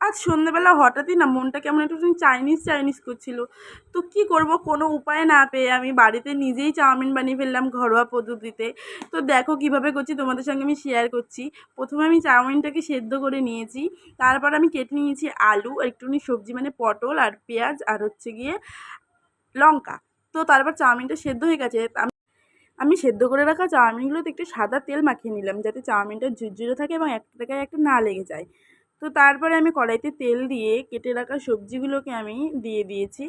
আজ সন্ধ্যেবেলা হঠাৎই না মনটা কেমন একটু চাইনিজ চাইনিজ করছিল। তো কি করব কোনো উপায় না পেয়ে আমি বাড়িতে নিজেই চাউমিন বানিয়ে ফেললাম ঘরোয়া পদ্ধতিতে। তো দেখো কীভাবে করছি, তোমাদের সঙ্গে আমি শেয়ার করছি। প্রথমে আমি চাউমিনটাকে সেদ্ধ করে নিয়েছি, তারপর আমি কেটে নিয়েছি আলু, আর একটুখানি সবজি মানে পটল আর পেঁয়াজ আর হচ্ছে গিয়ে লঙ্কা। তো তারপর চাউমিনটা সেদ্ধ হয়ে গেছে, আমি আমি সেদ্ধ করে রাখা চাউমিনগুলোতে একটু সাদা তেল মাখিয়ে নিলাম, যাতে চাউমিনটা ঝুরঝুরে থাকে এবং একটা একটা না লেগে যায়। তো তারপরে আমি কড়াইতে তেল দিয়ে কেটে রাখা সবজিগুলোকে আমি দিয়ে দিয়েছি।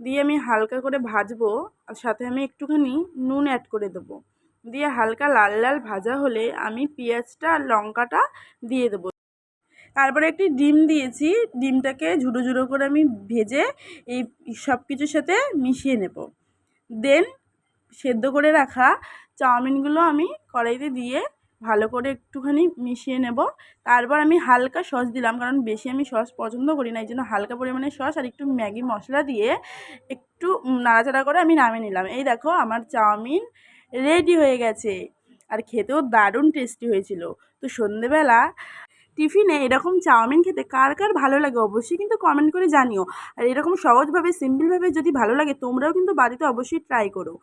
দিয়ে আমি হালকা করে ভাজবো আর সাথে আমি একটুখানি নুন অ্যাড করে দেবো। দিয়ে হালকা লাল লাল ভাজা হলে আমি পেঁয়াজটা আর লঙ্কাটা দিয়ে দেবো। তারপরে একটি ডিম দিয়েছি, ডিমটাকে ঝুড়ো ঝুড়ো করে আমি ভেজে এই সব কিছুর সাথে মিশিয়ে নেব। দেন সেদ্ধ করে রাখা চাউমিনগুলো আমি কড়াইতে দিয়ে ভালো করে একটুখানি মিশিয়ে নেব। তারপর আমি হালকা সস দিলাম, কারণ বেশি আমি সস পছন্দ করি না, এই জন্য হালকা পরিমাণে সস আর একটু ম্যাগি মশলা দিয়ে একটু নাড়াচাড়া করে আমি নামিয়ে নিলাম। এই দেখো আমার চাউমিন রেডি হয়ে গেছে আর খেতেও দারুণ টেস্টি হয়েছিল। তো সন্ধেবেলা টিফিনে এরকম চাউমিন খেতে কার কার ভালো লাগে অবশ্যই কিন্তু কমেন্ট করে জানিও। আর এরকম সহজভাবে সিম্পলভাবে যদি ভালো লাগে তোমরাও কিন্তু বাড়িতে অবশ্যই ট্রাই করো।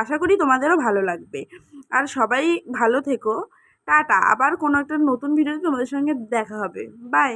আশা করি তোমাদেরও ভালো লাগবে। আর সবাই ভালো থেকো। টাটা। আবার কোনো একটা নতুন ভিডিওতে তোমাদের সঙ্গে দেখা হবে। বাই